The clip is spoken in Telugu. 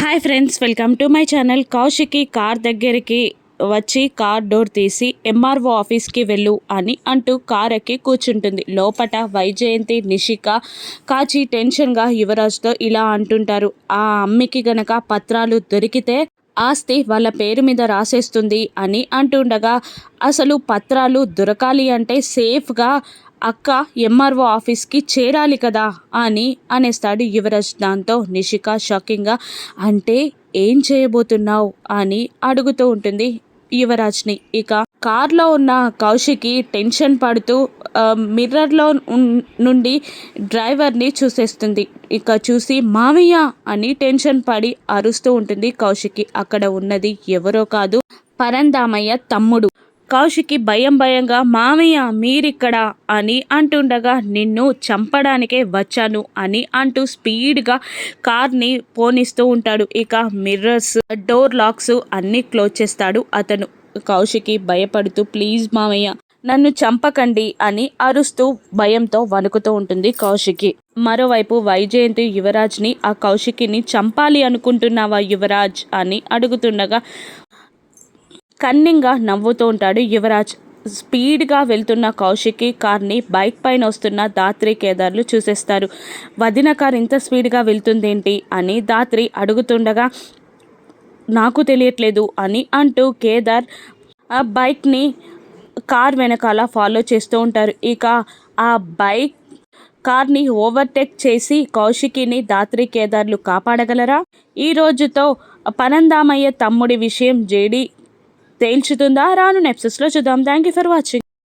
Hi friends welcome to my channel Kaushiki car దగ్గరికి వచ్చి కార్ డోర్ తీసి ఎంఆర్ఓ ఆఫీస్కి వెళ్ళు అని అంటూ కార్ ఎక్కి కూర్చుంటుంది. లోపట వైజయంతి నిషిక కాచి టెన్షన్గా యువరాజ్తో ఇలా అంటుంటారు. ఆ అమ్మికి గనక పత్రాలు దొరికితే ఆస్తి వాళ్ళ పేరు మీద రాసేస్తుంది అని అంటుండగా అసలు పత్రాలు దొరకాలి అంటే సేఫ్గా అక్క ఎంఆర్ఓ ఆఫీస్కి చేరాలి కదా అని అనేస్తాడు యువరాజ్ దాంతో నిషిక షాకింగ్గా. అంటే ఏం చేయబోతున్నావు అని అడుగుతూ ఉంటుంది యువరాజ్ని. ఇక కార్లో ఉన్న కౌశికి టెన్షన్ పడుతూ మిర్రర్లో ఉన్- నుండి డ్రైవర్ని చూసేస్తుంది. ఇక చూసి మామయ్య అని టెన్షన్ పడి అరుస్తూ ఉంటుంది కౌశికి అక్కడ ఉన్నది ఎవరో కాదు పరందామయ్య తమ్ముడు. కౌశికి భయం భయంగా మామయ్య మీరిక్కడ అని అంటుండగా నిన్ను చంపడానికే వచ్చాను అని అంటూ స్పీడ్గా కార్ని పోనిస్తూ ఉంటాడు. ఇక మిర్రర్స్ డోర్ లాక్స్ అన్నీ క్లోజ్ చేస్తాడు. అతను కౌశికి భయపడుతూ ప్లీజ్ మామయ్య నన్ను చంపకండి అని అరుస్తూ భయంతో వణుకుతూ ఉంటుంది కౌశికి. మరోవైపు వైజయంతి యువరాజ్ని ఆ కౌశికిని చంపాలి అనుకుంటున్నావా యువరాజ్? అని అడుగుతుండగా కన్నింగా నవ్వుతూ ఉంటాడు యువరాజ్. స్పీడ్గా వెళ్తున్న కౌశికి కార్ని బైక్ పైన వస్తున్న దాత్రి కేదార్లు చూసేస్తారు. వదిన కార్ ఇంత స్పీడ్గా వెళ్తుందేంటి అని దాత్రి అడుగుతుండగా నాకు తెలియట్లేదు అని అంటూ కేదార్ ఆ బైక్ని కార్ వెనకాల ఫాలో చేస్తూ ఉంటారు. ఇక ఆ బైక్ కార్ని ఓవర్టేక్ చేసి కౌశికిని దాత్రి కేదార్లు కాపాడగలరా? ఈ రోజుతో పనందామయ్య తమ్ముడి విషయం జేడి తేల్చుతుందా? రాను నెప్సెస్లో చూద్దాం. Thank you for watching